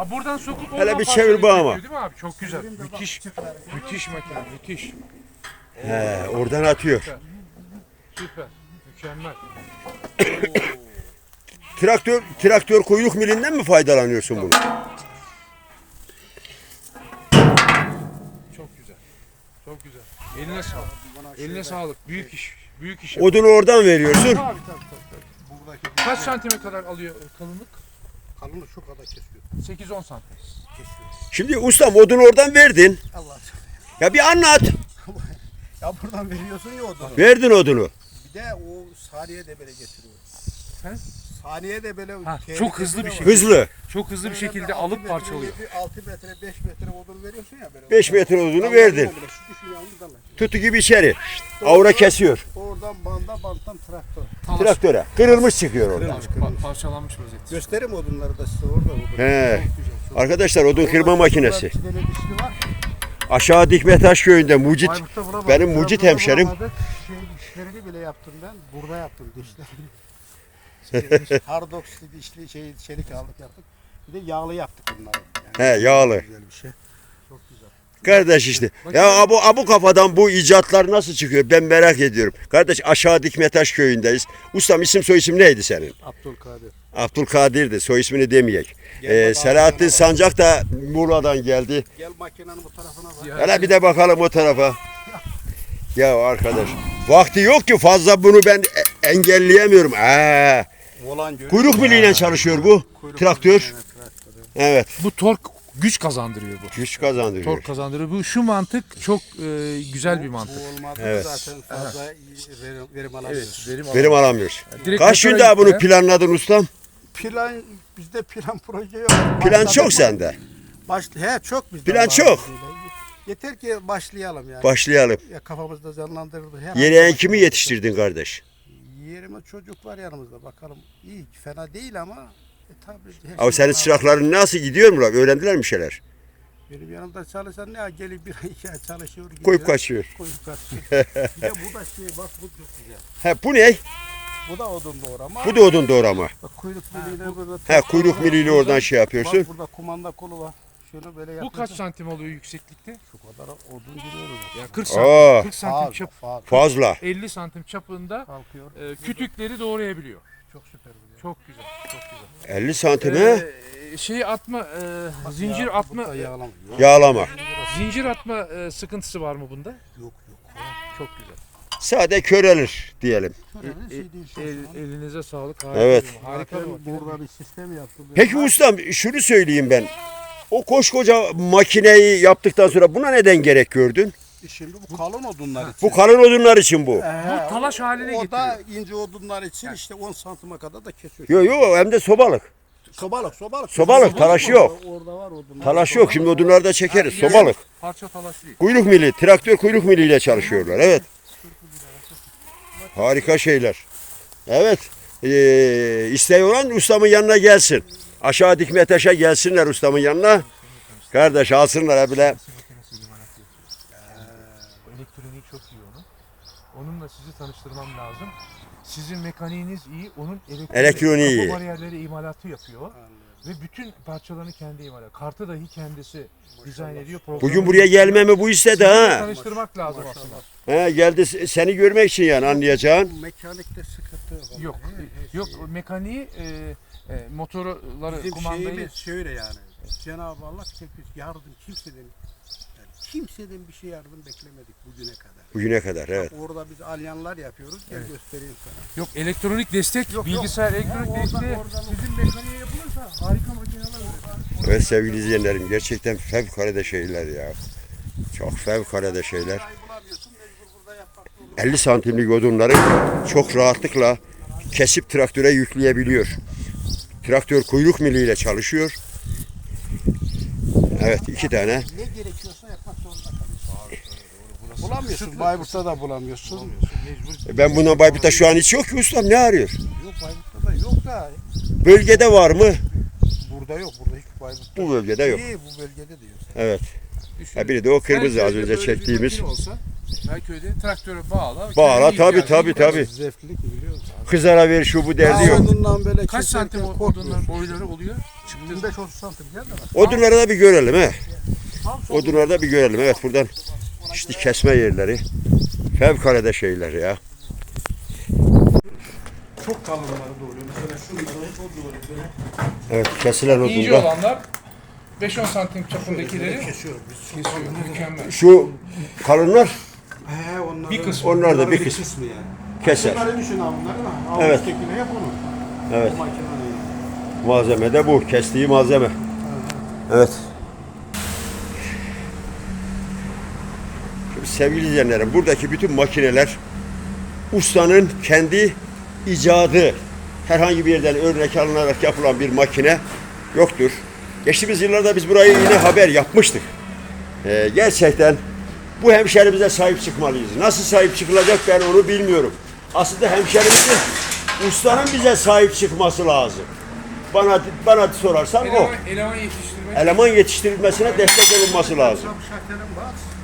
Ha buradan sokup Hele bir çevir bağıma. yapıyor Değil mi abi? Çok güzel. Müthiş. Müthiş makine. Müthiş. He, oradan atıyor. Süper. Mükemmel. Traktör traktör kuyruk milinden mi faydalanıyorsun bunu? Çok güzel. Çok güzel. Eline sağlık. Eline sağlık. Büyük iş. Büyük iş. Odunu oradan veriyorsun. Tabii tabii tabii. Kaç santime kadar alıyor kalınlık? Kalını şu kadar kesiyor. 8-10 santim. Kesiyor. Şimdi ustam odunu oradan verdin. Allah aşkına. Ya bir anlat. Ya buradan veriyorsun ya odunu. Verdin odunu. Bir de o saniye de böyle getiriyor. He? Saniye de böyle Ha, çok hızlı bir şey. Hızlı. Çok hızlı bir şekilde alıp metre, parçalıyor. yedi, 6 metre 5 metre odun veriyorsun ya böyle. 5 metre odunu verdin. Tutu gibi içeri. Avra kesiyor. Oradan banda banttan traktör. Talaş. Traktöre. Kırılmış çıkıyor oradan. Kırılmış, Pa- kırılmış. parçalanmış vaziyette. Göstereyim odunları da size orada. odun. He. Arkadaşlar odun kırma makinesi. iki tane dişli var. Aşağı Dikmetaş köyünde Mucit. Bayburt'ta benim Trabzon'da mucit hemşerim. Şey dişlerini bile yaptım ben. Burada yaptım dişlerini. Şey, Hardoksli dişli şey çelik aldık yaptık. Bir de yağlı yaptık bunları. Yani He, yağlı. Güzel bir şey. Çok güzel. Kardeş işte. Ya abu abu kafadan bu icatlar nasıl çıkıyor? Ben merak ediyorum. Kardeş aşağı Dikmetaş köyündeyiz. Ustam isim soy isim neydi senin? Abdülkadir. Abdülkadir'di. Soy ismini demeyek. Gel Ee, Selahattin ağzına bak. Sancak da Muğla'dan geldi. Gel makinenin bu tarafına bak. Hele bir de bakalım o tarafa. Ya arkadaş. Vakti yok ki fazla bunu ben engelleyemiyorum. Volan görüyor kuyruk miliyle çalışıyor bu. Kuyruk Traktör. traktör. Evet. Bu tork güç kazandırıyor bu. Güç kazandırıyor. Tork kazandırıyor. Bu şu mantık çok e, güzel bir mantık. Bu olmadı Evet. zaten fazla verim, verim alamıyoruz. verim Verim alamıyoruz. Direkt Kaç motora günde bunu gitti. planladın ustam? Plan bizde plan proje yok. Plan Başladık çok sende. Baş, he çok bizde. Plan çok. Yeter ki başlayalım yani. Başlayalım. ya kafamızda canlandırdı. Her Yeni hafta kimi yetiştirdin kardeş? Yerime çocuk var yanımızda bakalım. İyi fena değil ama e, tabii. şey senin çırakların nasıl gidiyor mu? lan? Öğrendiler mi şeyler? Benim yanımda çalışan ne gelip bir ay iki ay çalışıyor. gidiyor. Koyup kaçıyor. Koyup kaçıyor. bir de bu da şey bak bu çok güzel. He bu ne? Bu da odun doğrama. Bu da odun doğrama. Bak kuyruk miliyle burada. He kuyruk miliyle oradan şey yapıyorsun. Bak burada kumanda kolu var. Şunu böyle Bu kaç santim oluyor yükseklikte? Şu kadar odun giriyoruz. Ya 40 santim, Aa, 40 santim Fazla, çap, fazla. fazla. 50 santim çapında Kalkıyor. e, kütükleri doğrayabiliyor. Çok süper bu. ya. Çok güzel, çok güzel. 50 santime Ee, şey atma, e, zincir Ya, atma, da yağlama. Zincir atma e, sıkıntısı var mı bunda? yok. yok. Çok güzel. Sade körelir diyelim. Şöyle bir şey değil. El, elinize sağlık. Harika Evet. bir- Harika bir Zaten makine. Burada bir sistem yaptım. Peki ustam şunu söyleyeyim ben. O koskoca makineyi yaptıktan sonra buna neden gerek gördün? E Şimdi bu kalın odunlar için. Bu kalın odunlar için bu. Bu talaş haline o da getiriyor. ince odunlar için işte 10 santime kadar da kesiyor. Yok yok hem de sobalık. Sobalık, sobalık. Sobalık, talaşı yok. Orada var odunlar. Talaş yok şimdi odunlarda çekeriz. Yani Sobalık. Parça talaş değil. Kuyruk mili, traktör kuyruk miliyle çalışıyorlar. Evet. Harika şeyler. Evet. Ee, isteği olan ustamın yanına gelsin. Aşağı Dikmeteş'e gelsinler ustamın yanına. Kardeş alsınlar ha bile. Elektroniği çok iyi onun. Onunla sizi tanıştırmam lazım. Sizin mekaniğiniz iyi, onun elektronik, Elektroniği kapı iyi. bariyerleri imalatı yapıyor. Ve bütün parçalarını kendi imal ediyor. Kartı dahi kendisi dizayn ediyor. Bugün buraya gelmemi bu istedi ha. tanıştırmak lazım aslında. He, geldi s- seni görmek için yani anlayacağın. Mekanikte sıkıntı yok. Yok, yok mekaniği, e, e, motorları, Bizim kumandayı şeyimiz şöyle yani. Cenab-ı Allah tekrar yardım kimseden yani kimseden bir şey yardım beklemedik bugüne kadar. Bugüne kadar evet. Orada biz alyanlar yapıyoruz. Gel göstereyim sana. Yok elektronik destek, Yok, bilgisayar elektronik Orada- desteği orada- sizin mekaniğe yapılırsa harika makineler olur. Evet sevgili izleyenlerim gerçekten fevkalade şeyler ya. Çok fevkalade şeyler. Ay bulamıyorsun mecbur burada yapmak zorunda. 50 santimlik odunları çok rahatlıkla kesip traktöre yükleyebiliyor. Traktör kuyruk miliyle çalışıyor. Evet iki tane. Ne gerekiyorsa yapmak zorunda kalıyorsun. Bulamıyorsun. Bayburt'ta da bulamıyorsun. E Ben bundan Bayburt'ta şu an hiç yok ki ustam ne arıyor? Yok Bayburt'ta da yok da Bölgede var mı? burada yok. Burada hiç Bayburt'ta Bu bölgede yok. İyi bu bölgede diyorsun. Evet. Düşünün. Ha biri de o kırmızı Her az önce çektiğimiz. olsa Her köyde traktöre bağla. Bağla köyün tabi ihtiyacını tabi gider. tabi. Zevklilik biliyor musun? Kızlara ver şu bu derdi yok. Odundan böyle Kaç santim o- odunların boyları oluyor? 25-30 santim gel de bak. Odunları da bir görelim he. Odunları da bir görelim. Evet buradan işte kesme yerleri. Fevkalade şeyler ya. Çok kalınları da oluyor. Mesela şunları hep. Evet kesilen İnce odunda. olanlar 5-10 santim çapındakileri Kesiyoruz biz. kesiyor. Mükemmel. Şu kalınlar He onların, Bir kısmı. Onlar da bir kısmı. yani. keser. Bunları düşün abi bunları da. Evet. üsttekini hep onu. Evet. Malzeme de bu. Kestiği malzeme. Evet. Şimdi sevgili izleyenlerim buradaki bütün makineler ustanın kendi icadı. Herhangi bir yerden örnek alınarak yapılan bir makine yoktur. Geçtiğimiz yıllarda biz burayı yine haber yapmıştık. Ee, gerçekten bu hemşerimize sahip çıkmalıyız. Nasıl sahip çıkılacak ben onu bilmiyorum. Aslında hemşerimizin ustanın bize sahip çıkması lazım. Bana bana sorarsan o. Eleman, eleman yetiştirmek. Eleman yetiştirilmesine destek olunması lazım.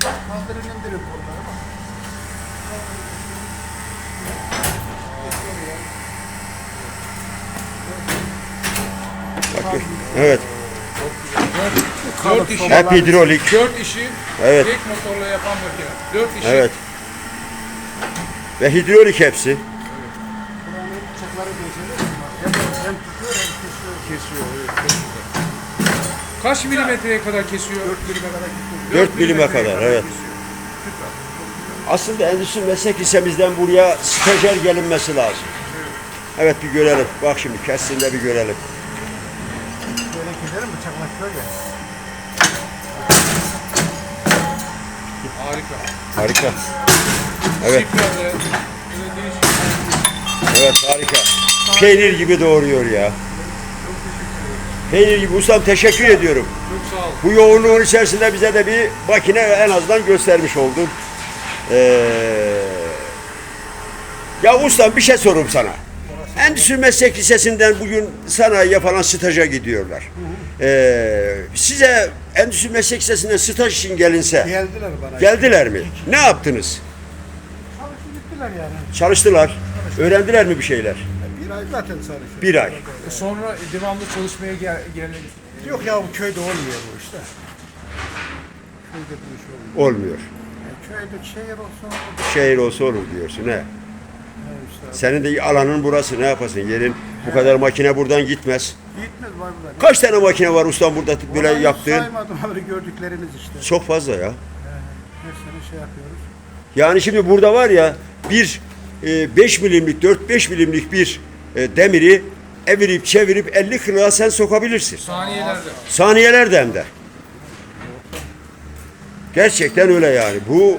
Tam şartelim var. Kaldırın indirin bunları bak. Evet. Dört işi, Hep hidrolik. dört işi Evet. tek motorla yapan makine. Dört işi. Evet. Ve hidrolik hepsi. Buranın bıçakları. Hem, hem tutuyor hem kesiyor. Kesiyor. Evet. Kaç milimetreye kadar kesiyor? 4 Birime kadar gidiyor. 4 milime kadar evet. Aslında endüstri meslek lisemizden buraya stajyer gelinmesi lazım. Evet bir görelim. Bak şimdi kessin de bir görelim. Böyle giderim bıçaklaşıyor ya. Harika. Harika. Evet. Evet harika. Peynir gibi doğuruyor ya. Gibi. Ustam teşekkür ediyorum. Çok sağ ol. Bu yoğunluğun içerisinde bize de bir makine en azından göstermiş oldun. Ee, ya ustam bir şey sorayım sana. Endüstri Meslek Lisesi'nden bugün sanayiye falan staja gidiyorlar. Ee, size Endüstri Meslek Lisesi'nden staj için gelinse Geldiler bana. geldiler mi? Ne yaptınız? Çalışıp gittiler yani. Çalıştılar. Öğrendiler mi bir şeyler? Bir ay zaten çalışıyor. Bir ay. E Sonra devamlı çalışmaya gel, gel Yok ya bu köyde olmuyor bu işte. Köyde bu iş olmuyor. Olmuyor. Yani köyde şehir olsun. Şehir olsa olur diyorsun he. Senin de alanın burası ne yapasın? Yerin bu kadar makine buradan gitmez. Gitmez var burada. Kaç tane makine var ustam burada böyle Vallahi yaptığın? Saymadım abi gördükleriniz işte. Çok fazla ya. Her sene şey yapıyoruz. Yani şimdi burada var ya bir 5 milimlik 4-5 milimlik bir e, demiri evirip çevirip 50 kılığa sen sokabilirsin. saniyelerde. Saniyelerde hem de. Gerçekten öyle yani. Bu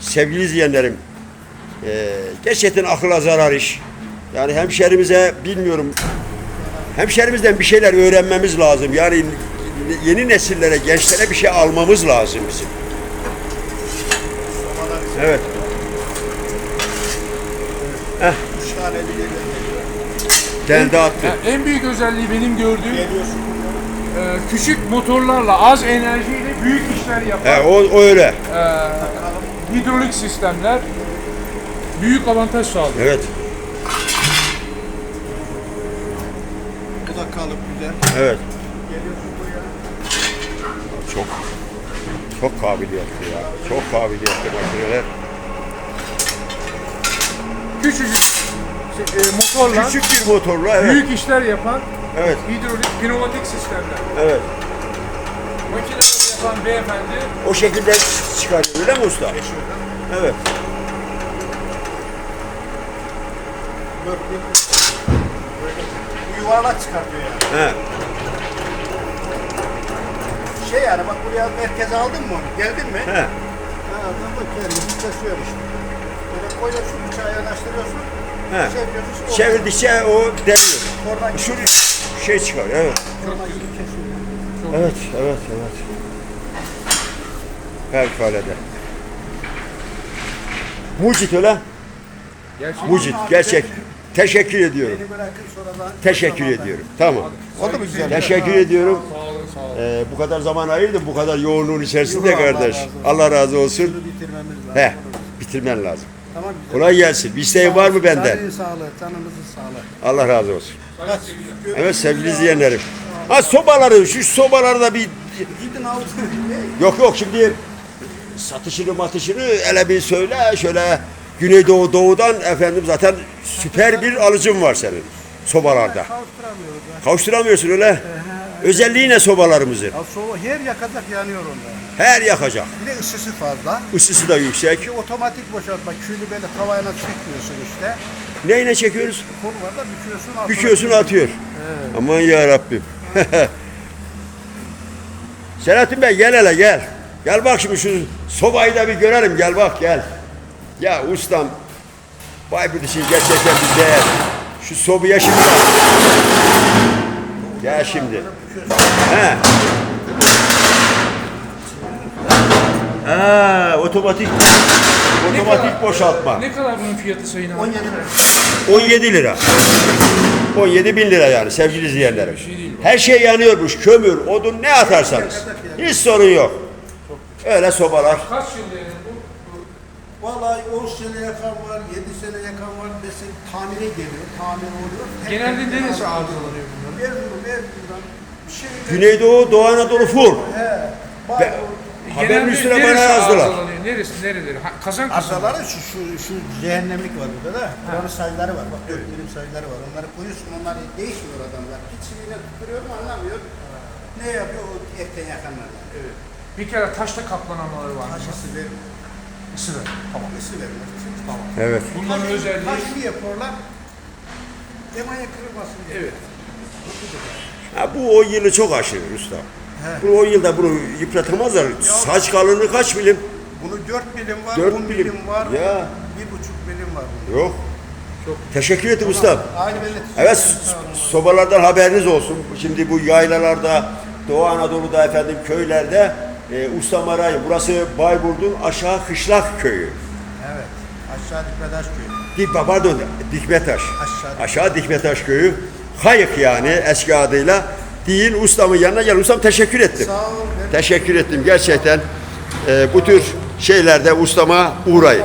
sevgili izleyenlerim e, gerçekten akıla zarar iş. Yani hemşerimize bilmiyorum hemşerimizden bir şeyler öğrenmemiz lazım. Yani yeni nesillere, gençlere bir şey almamız lazım bizim. Evet. Üç tane bir Kendi attı. Yani en büyük özelliği benim gördüğüm e, küçük motorlarla az enerjiyle büyük işler yapan He, o, o öyle. e, hidrolik sistemler büyük avantaj sağlıyor. Evet. Bu da kalıp güzel. Evet. Çok çok kabiliyetli ya. Çok kabiliyetli makineler. Küçücük e, motorla Küçük bir motorla evet. büyük işler yapan Evet. hidrolik pneumatik sistemler. Evet. Makineleri yapan beyefendi O şekilde çıkarıyor öyle mi usta? Evet. Dört bin. Böyle bu yuvarlak çıkartıyor yani. He. Şey yani bak buraya merkeze aldın mı onu? Geldin mi? He. Ha, adam da kendisi kesiyor işte. Böyle koyuyorsun bıçağı yanaştırıyorsun. He. Şey yapıyorsun. o- Çevirdikçe o deliyor. Oradan Şu şey çıkar. Evet. Evet, evet, evet. Fevkalade. Mucit öyle. gerçekten Mucit. Gerçek. Teşekkür ediyorum. Beni bırakın sonradan. Teşekkür ediyorum. Tamam. O da mı güzel? Teşekkür ediyorum. sağ olun sağ olun. Ee, bu kadar zaman ayırdın, bu kadar yoğunluğun içerisinde kardeş. Allah razı olsun. He, bitirmen lazım. Tamam güzel. Kolay gelsin. Bir isteğin var mı benden? Canın sağlığı, canınızın sağlığı. Allah razı olsun. Kaç? Evet sevgili izleyenlerim. Ha sobaları, şu sobaları da bir... Gidin. Yok yok şimdi satışını matışını ele bir söyle. Şöyle Güneydoğu Doğu'dan efendim zaten süper bir alıcım var senin sobalarda. Kavuşturamıyoruz ya. Kavuşturamıyorsun öyle. Özelliği ne sobalarımızın? Ya soğuk her yakacak yanıyor onda. Her yakacak. Bir de ısısı fazla. Isısı da yüksek. Ki otomatik boşaltma. Külü böyle tavayla çekmiyorsun işte. Neyle çekiyoruz? Kol var da büküyorsun. altına Büküyorsun atıyor. Aman ya Rabbim. Selahattin Bey gel hele gel. Gel bak şimdi şu sobayı da bir görelim gel bak gel. Ya ustam Bayburt için gerçekten bir değer. Şu sobaya şimdi bak. Gel şimdi. He. Ha, otomatik otomatik boşaltma. Ne kadar bunun fiyatı sayın abi? 17 lira. 17 lira. 17 bin lira yani sevgili izleyenlerim. şey değil Her şey yanıyormuş. Kömür, odun ne atarsanız. Hiç sorun yok. Öyle sobalar. Kaç yıl yani bu? Vallahi 10 sene yakan var, 7 sene yakan var. Mesela tamire geliyor, tamir oluyor. Genelde neresi arızalanıyor bunların? Erzurum, Erzurum'dan bir şey Güneydoğu, Doğu Anadolu full. He. Be- Genelde üstüne bana yazdılar. Neresi, nereleri? Ha, kazan kısmı. Arsaları şu, şu, şu cehennemlik var burada da. Buranın sayıları var. Bak 4 birim sayıları var. Onları koyuyorsun. Onlar değişmiyor adamlar. Hiç yine tutturuyor mu anlamıyor. Ne yapıyor? O erken yakanlar. Evet. Bir kere taşla kaplanamaları var. Taşısı vermiyor. Isı ver. Tamam. Taşısı vermiyor. Tamam. Evet. Bunların özelliği... Taşlı yapıyorlar. Demaya kırılmasın diye. Evet. Ha, bu 10 yılı çok aşırı usta. Bu 10 yılda bunu yıpratamazlar. Saç kalınlığı kaç milim? Bunu 4 milim var, Dört 10 milim. milim var, Ya. 1,5 milim var. Yok. Teşekkür ederim ustam. Aynı ben de Evet sobalardan haberiniz olsun. Şimdi bu yaylalarda, Doğu Anadolu'da efendim köylerde e, ustam arayın. Burası Bayburt'un aşağı kışlak köyü. Evet. Aşağı Dikmedaş köyü. Dik, pardon Dikmetaş. Aşağı- Aşağı Dikmetaş köyü. Hayık yani eski adıyla. Değil ustamın yanına gel. Ustam teşekkür ettim. Sağ ol. ben- Teşekkür ettim gerçekten. e, bu tür şeylerde ustama uğrayın.